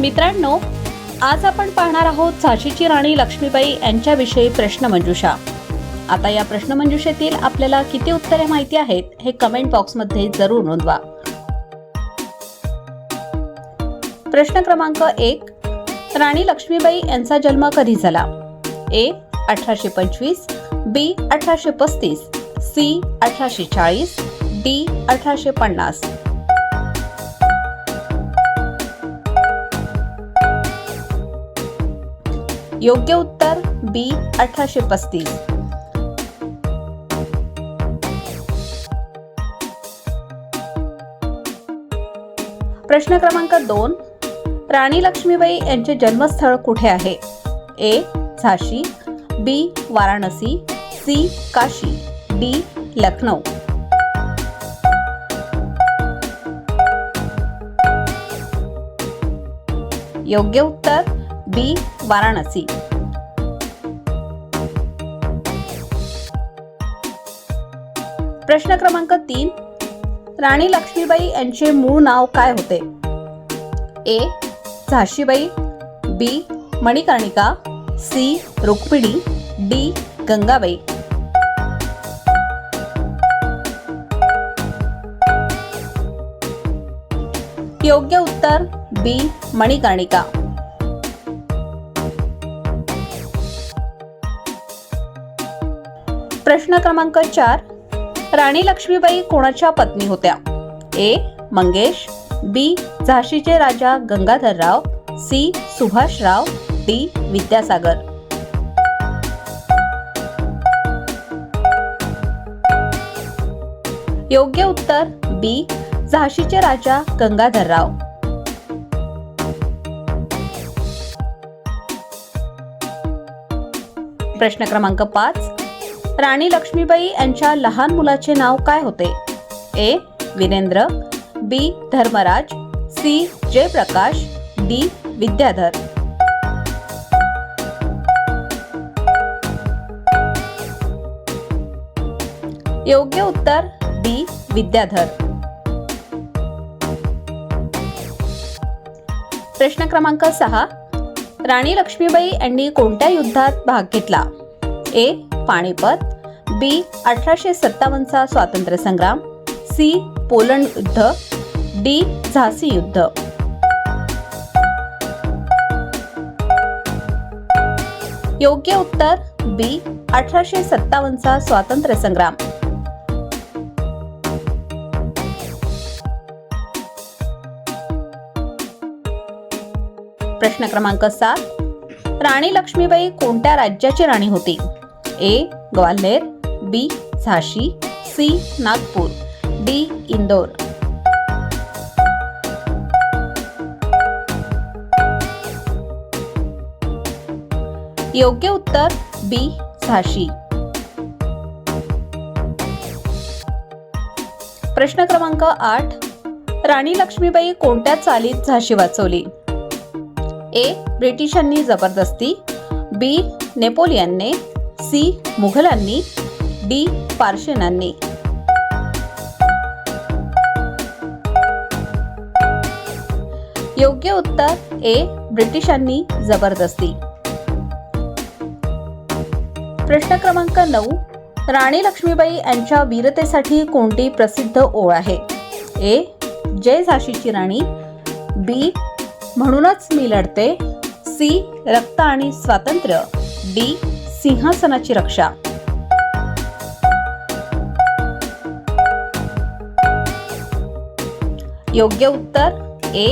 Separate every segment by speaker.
Speaker 1: मित्रांनो आज आपण पाहणार आहोत झाशीची राणी लक्ष्मीबाई यांच्याविषयी प्रश्नमंजुषा आता या प्रश्नमंजुषेतील आपल्याला किती उत्तरे माहिती आहेत हे कमेंट बॉक्समध्ये जरूर नोंदवा. प्रश्न क्रमांक एक राणी लक्ष्मीबाई यांचा जन्म कधी झाला? ए अठराशे पंचवीस बी अठराशे पस्तीस सी अठराशे चाळीस डी अठराशे पन्नास. योग्य उत्तर बी अठराशे पस्तीस. प्रश्न क्रमांक दोन. राणी लक्ष्मीबाई यांचे जन्मस्थळ कुठे आहे? ए. झाशी B. Varanasi C. Kashi D. Lucknow. योग्य उत्तर बी. वाराणसी. प्रश्न क्रमांक तीन. राणी लक्ष्मीबाई यांचे मूळ नाव काय होते? A. Jhansibai B. Manikarnika C. Rukmini D. Gangabai. योग्य उत्तर बी. मणिकर्णिका. प्रश्न क्रमांक चार राणी लक्ष्मीबाई कोणाच्या पत्नी होत्या? ए मंगेश बी झाशीचे राजा गंगाधरराव सी सुभाषराव डी विद्यासागर. योग्य उत्तर बी झाशीचे राजा गंगाधरराव प्रश्न क्रमांक पाच राणी लक्ष्मीबाई यांच्या लहान मुलाचे नाव काय होते? A. Virendra B. Dharmaraj C. Jayaprakash D. Vidyadhar. योग्य उत्तर डी विद्याधर. प्रश्न क्रमांक सहा. राणी लक्ष्मीबाई यांनी कोणत्या युद्धात भाग घेतला? ए. पाणीपत बी अठराशे सत्तावन्नचा स्वातंत्र्य संग्राम सी पोलंड युद्ध डी झासी युद्ध. योग्य उत्तर बी अठराशे सत्तावन्नचा स्वातंत्र्य संग्राम प्रश्न क्रमांक सात. राणी लक्ष्मीबाई कोणत्या राज्याची राणी होती? ए ग्वाल्हेर बी झाशी सी नागपूर डी इंदोर. योग्य उत्तर बी झाशी. प्रश्न क्रमांक आठ. राणी लक्ष्मीबाई कोणत्या चालीत झाशी वाचवली? ए ब्रिटिशांनी जबरदस्ती बी नेपोलियनने सी मुघलांनी डी पार्शियनांनी योग्य उत्तर ए ब्रिटिशांनी जबरदस्ती. प्रश्न क्रमांक नऊ राणी लक्ष्मीबाई यांच्या वीरतेसाठी कोणती प्रसिद्ध ओळ आहे? ए जय झाशीची राणी. बी म्हणूनच मी लढते. सी रक्त आणि स्वातंत्र्य. डी सिंहासनाची रक्षा. योग्य उत्तर ए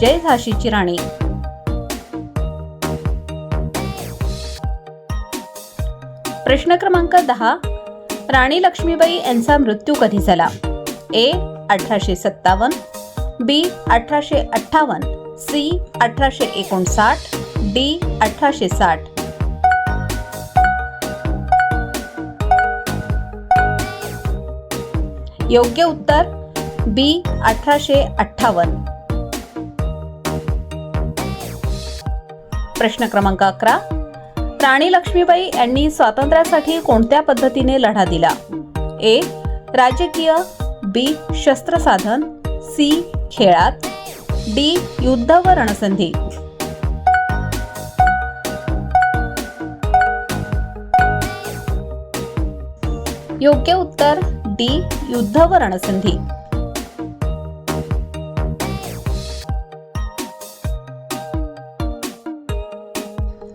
Speaker 1: जय झाशीची राणी. प्रश्न क्रमांक दहा राणी लक्ष्मीबाई यांचा मृत्यू कधी झाला? ए अठराशे सत्तावन्न बी अठराशे अठ्ठावन्न सी अठराशे एकोणसाठ डी अठराशे साठ. योग्य उत्तर बी अठराशे अठ्ठावन्न. प्रश्न क्रमांक अकरा. राणी लक्ष्मीबाई यांनी स्वातंत्र्यासाठी कोणत्या पद्धतीने लढा दिला? ए. राजकीय. बी. शस्त्रसाधन. सी. खेळात. डी. युद्ध व रणसंधी. योग्य उत्तर डी. युद्ध व रणसंधी.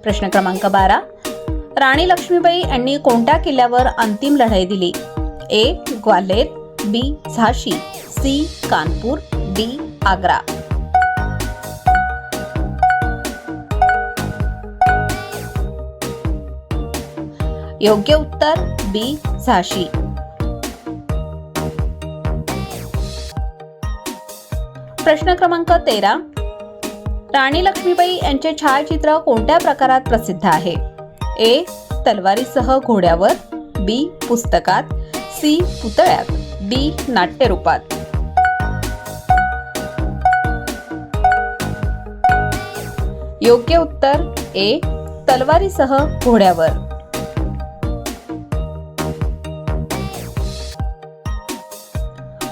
Speaker 1: प्रश्न क्रमांक बारा. राणी लक्ष्मीबाई यांनी कोणत्या किल्ल्यावर अंतिम लढाई दिली? ए. ग्वाल्हेर बी. झाशी सी. कानपूर डी. आग्रा. योग्य उत्तर बी. झाशी. प्रश्न क्रमांक तेरा. राणी लक्ष्मीबाई यांचे छायाचित्र कोणत्या प्रकारात प्रसिद्ध आहे? ए. तलवारीसह घोड्यावर बी. पुस्तकात सी. पुतळ्यात डी. नाट्यरूपात. योग्य उत्तर ए. तलवारीसह घोड्यावर.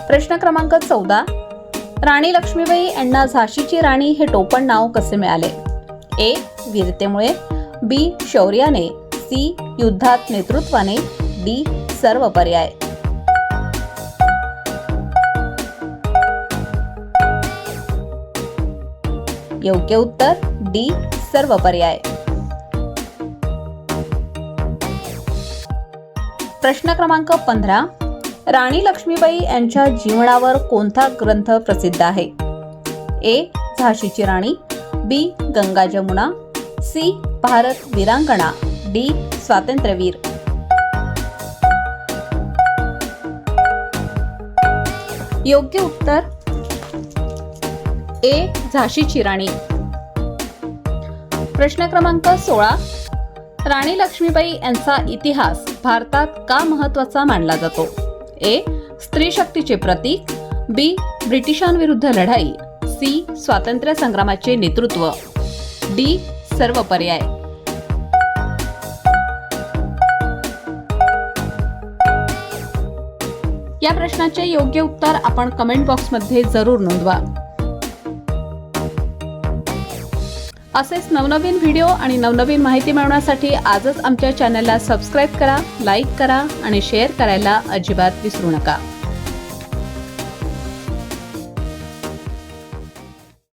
Speaker 1: प्रश्न क्रमांक चौदा. राणी लक्ष्मीबाई यांना झाशीची राणी हे टोपण नाव कसे मिळाले? ए. वीरतेमुळे बी. शौर्याने सी. युद्धात नेतृत्वाने डी. सर्व पर्याय. योग्य उत्तर डी. सर्व पर्याय. प्रश्न क्रमांक पंधरा. राणी लक्ष्मीबाई यांच्या जीवनावर कोणता ग्रंथ प्रसिद्ध आहे? ए. झाशीची राणी बी. गंगा जमुना सी. भारत वीरांगणा डी. स्वातंत्र्यवीर. योग्य उत्तर? ए. झाशीची राणी. प्रश्न क्रमांक सोळा. राणी लक्ष्मीबाई यांचा इतिहास भारतात का महत्त्वाचा मानला जातो? ए स्त्री शक्तीचे प्रतीक बी ब्रिटिशांविरुद्ध लढाई सी स्वातंत्र्य संग्रामाचे नेतृत्व. डी सर्व पर्याय. या प्रश्नाचे योग्य उत्तर आपण कमेंट बॉक्समध्ये जरूर नोंदवा. असेच नवनवीन व्हिडिओ आणि नवनवीन माहिती मिळवण्यासाठी आजच आमच्या चॅनलला सबस्क्राईब करा लाईक करा आणि शेअर करायला अजिबात विसरू नका.